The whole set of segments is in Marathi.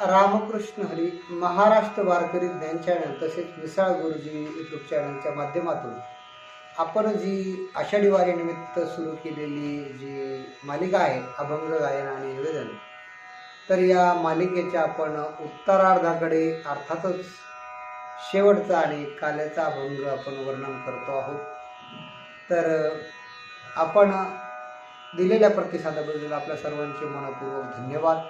रामकृष्ण हरी महाराष्ट्र वारकरी ज्ञान चॅनल तसेच मिसाळ गुरुजी यूट्यूब चॅनलच्या माध्यमातून आपण जी आषाढी वारीनिमित्त सुरू केलेली जी मालिका आहे अभंग गायन आणि निवेदन तर या मालिकेच्या आपण उत्तरार्धाकडे अर्थातच शेवटचा आणि काल्याचा अभंग आपण वर्णन करतो आहोत. तर आपण दिलेल्या प्रतिसादाबद्दल आपल्या सर्वांचे मनपूर्वक धन्यवाद.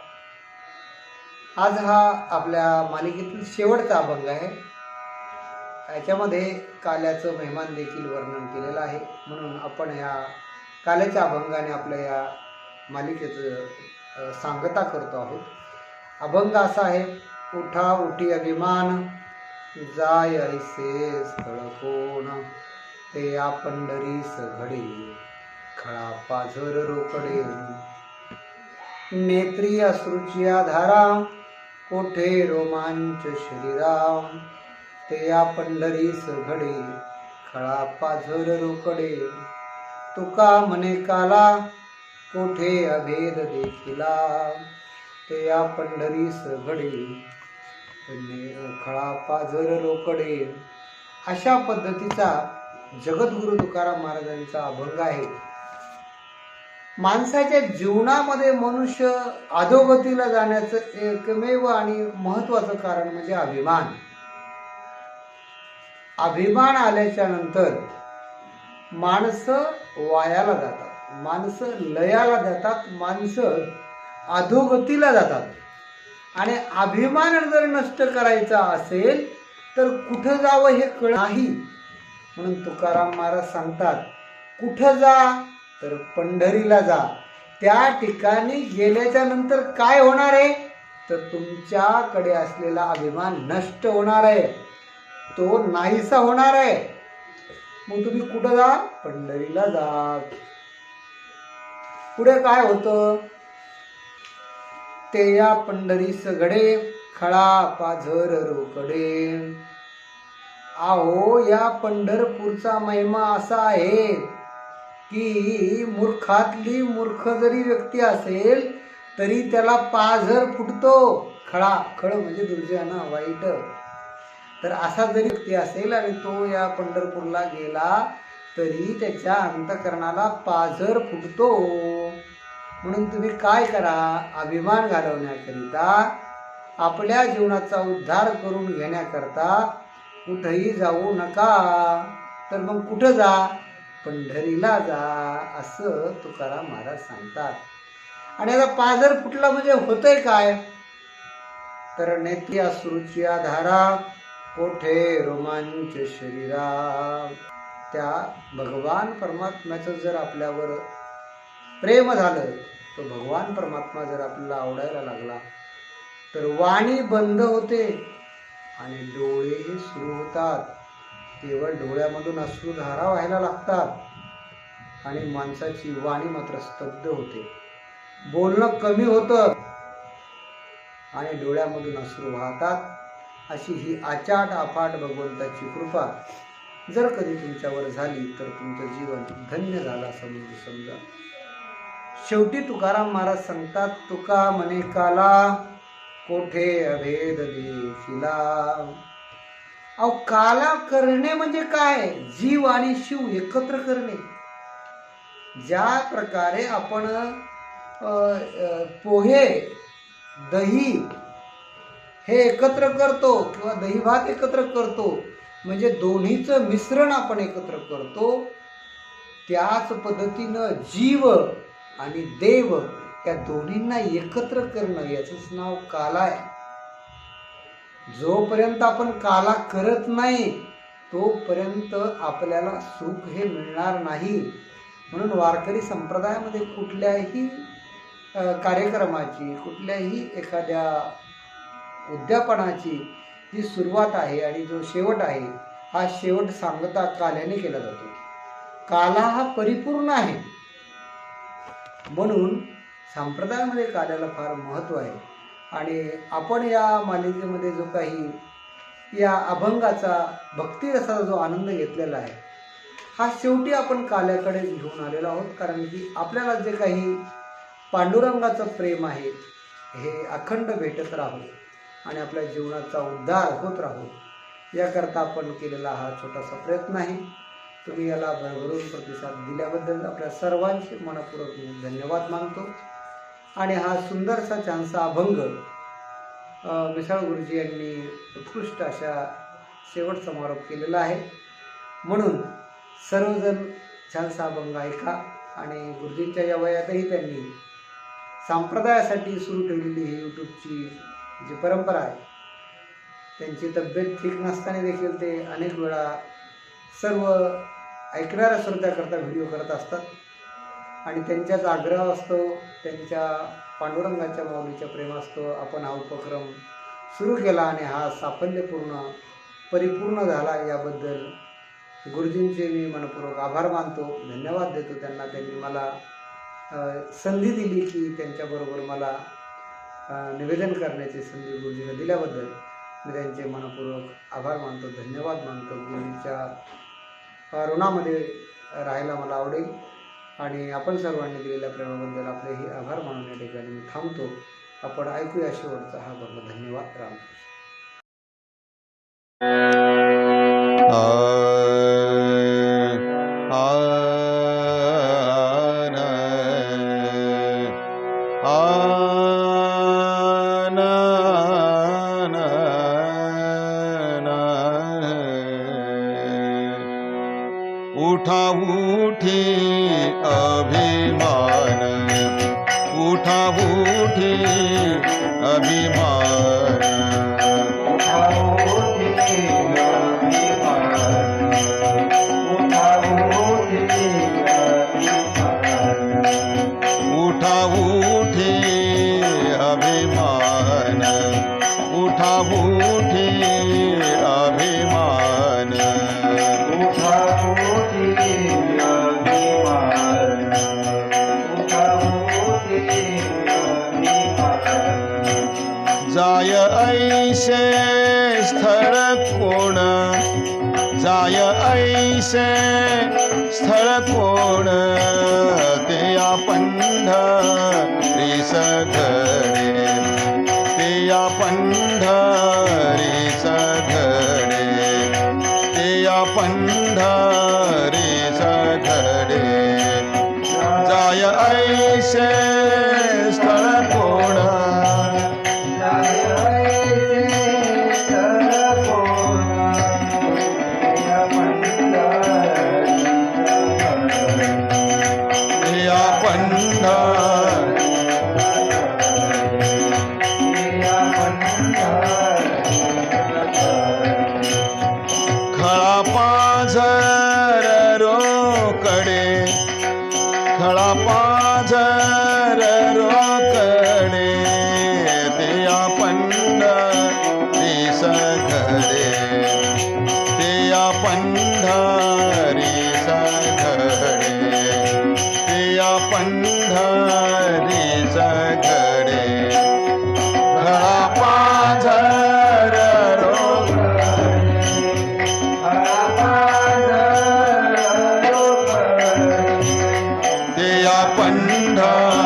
आज हा आपल्या मालिकेतील शेवटचा अभंग आहे. याच्यामध्ये काल्याचं मेहमान देखील वर्णन केलेलं आहे. म्हणून आपण या काल्याच्या अभंगाने आपल्या या मालिकेचं सांगता करतो आहोत. अभंग असा आहे उठा उठी अभिमान जाय ऐसे स्थळ कोण ते या पंढरीस घडे खळा पाझर रोकडे. नेत्री अश्रुची धारा कोठे रोमांच श्रीराम? ते या पंढरीस घडे खळा पाझर रोकडे. तुका मने काला कोठे अभेद देखिला? ते या पंढरीस घडे खळा पाझर रोकडे. अशा पद्धतीचा जगद्गुरु तुकाराम महाराजांचा अभंग आहे. माणसाच्या जीवनामध्ये मनुष्य अधोगतीला जाण्याचं एकमेव आणि महत्वाचं कारण म्हणजे अभिमान. अभिमान आल्याच्यानंतर माणसं वायाला जातात माणसं लयाला जातात माणसं अधोगतीला जातात. आणि अभिमान जर नष्ट करायचा असेल तर कुठं जावं हे कळ नाही. म्हणून तुकाराम महाराज सांगतात कुठं जा तर पंढरीला जा. त्या ठिकाणी गेल्याच्यानंतर काय होणार आहे? तर तुमच्याकडे असलेला अभिमान नष्ट होणार आहे. तो नाहीसा होणार आहे. मग तुम्ही कुठं जा? पंढरीला जा. पुढे काय होतं? ते या पंढरी सगळे खळा पाझर रोकडे. आहो या पंढरपूरचा महिमा असा आहे. की मूर्खातली मूर्ख जरी व्यक्ती असेल तरी त्याला पाझर फुटतो. खळा खळ म्हणजे दुर्जन वाईट. तर असा जरी व्यक्ती असेल आणि तो या पंढरपूरला गेला तरी त्याच्या अंतकरणाला पाझर फुटतो. म्हणून तुम्ही काय करा? अभिमान घालवण्याकरिता आपल्या जीवनाचा उद्धार करून घेण्याकरता कुठंही जाऊ नका. तर मग कुठं जा? पंढरीला जा असं तुकाराम महाराज सांगतात. आणि आता पाझर फुटला म्हणजे होतंय काय? तर नेत्री अश्रूची धारा कोठे रोमांच शरीरा? त्या भगवान परमात्म्याचं जर आपल्यावर प्रेम झालं तर भगवान परमात्मा जर आपल्याला आवडायला लागला तर वाणी बंद होते आणि डोळेही सुरू होतात. केवळ डोळ्यामधून अश्रुधारा व्हायला लागतात. आणि माणसाची वाणी मात्र स्तब्ध होते. बोलणं कमी होतं. आणि डोळ्यामधून अश्रू वाहतात. अशी ही आचाट अफाट भगवंताची कृपा. जर कधी तुमच्यावर झाली तर तुमचं जीवन धन्य झालं असं म्हणजे समजा. शेवटी तुकाराम महाराज सांगतात तुका मने काला कोठे अभेद देखिला अहो काला करणे म्हणजे काय? जीव आणि शिव एकत्र करणे. ज्या प्रकारे आपण पोहे दही हे एकत्र करतो किंवा दही भात एकत्र करतो म्हणजे दोन्हीचं मिश्रण आपण एकत्र करतो त्याच पद्धतीनं जीव आणि देव या दोन्हींना एकत्र करणं याचंच नाव काला आहे. जोपर्यंत आपण काला करत नाही तोपर्यंत आपल्याला सुख हे मिळणार नाही. म्हणून वारकरी संप्रदायामध्ये कुठल्याही कार्यक्रमाची कुठल्याही एखाद्या उद्यापनाची जी सुरुवात आहे आणि जो शेवट आहे हा शेवट सांगता काल्याने केला जातो. काला हा परिपूर्ण आहे. म्हणून संप्रदायामध्ये काल्याला फार महत्त्व आहे. आणि आपण या मालिकेमध्ये जो काही या अभंगाचा भक्तिरसाचा जो आनंद घेतलेला आहे हा शेवटी आपण काल्याकडे घेऊन आलेलो आहोत. कारण की आपल्याला जे काही पांडुरंगाचं प्रेम आहे हे अखंड भेटत राहो आणि आपल्या जीवनाचा उद्धार होत राहो याकरता आपण केलेला हा छोटासा प्रयत्न आहे. तुम्ही याला भरभरून प्रतिसाद दिल्याबद्दल आपल्या सर्वांचे मनपूर्वक धन्यवाद मानतो. आणि हा सुंदरसा छानसा अभंग मिसाळ गुरुजी यांनी उत्कृष्ट अशा शेवट समारोप केलेला आहे. म्हणून सर्वजण छानसा अभंग ऐका आणि गुरुजींच्या या वयातही त्यांनी संप्रदायासाठी सुरू ठेवलेली ही यूट्यूबची जी परंपरा आहे त्यांची तब्येत ठीक नसताना देखील ते अनेक वेळा सर्व ऐकणाऱ्या श्रोत्याकरता व्हिडिओ करत असतात. आणि त्यांच्याच आग्रह असतो त्यांच्या पांडुरंगाच्या माऊलीच्या प्रेमास्तव आपण हा उपक्रम सुरू केला आणि हा साफल्यपूर्ण परिपूर्ण झाला याबद्दल गुरुजींचे मी मनपूर्वक आभार मानतो. धन्यवाद देतो त्यांना. त्यांनी मला संधी दिली की त्यांच्याबरोबर मला निवेदन करण्याची संधी गुरुजींना दिल्याबद्दल मी त्यांचे मनपूर्वक आभार मानतो धन्यवाद मानतो. गुरुजींच्या ऋणामध्ये राहायला मला आवडेल. आणि आपण सर्वांनी दिलेल्या प्रेमाबद्दल आपले हे आभार मानून या ठिकाणी मी थांबतो. आपण ऐकूया शेवटचा हा बघ. धन्यवाद. रामकृष्ण. जाय ऐसे स्थळ कोण जाय ऐसे स्थळ कोण ते आपण पंढरी पंढर खळा पाझर रोकडे खळा पाझर रोकडे ते या पंढरी घड़े पंढर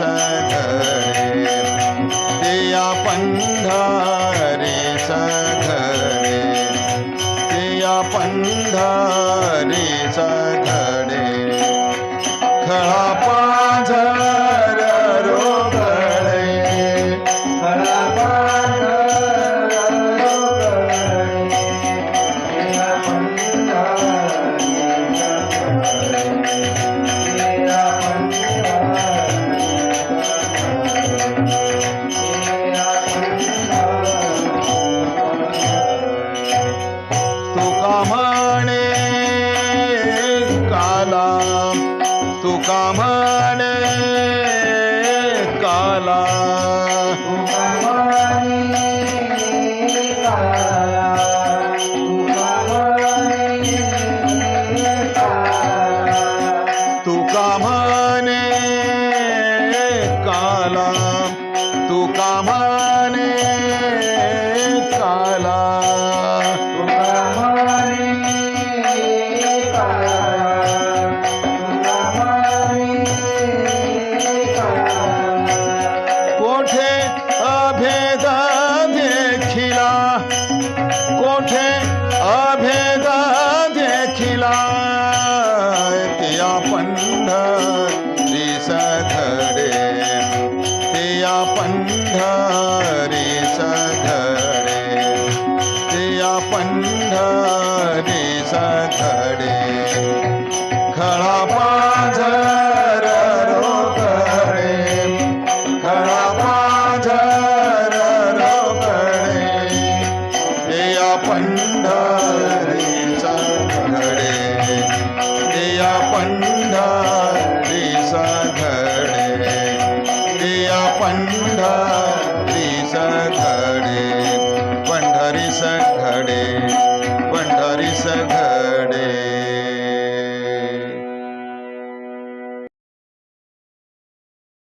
पंढरी सघडे ते काला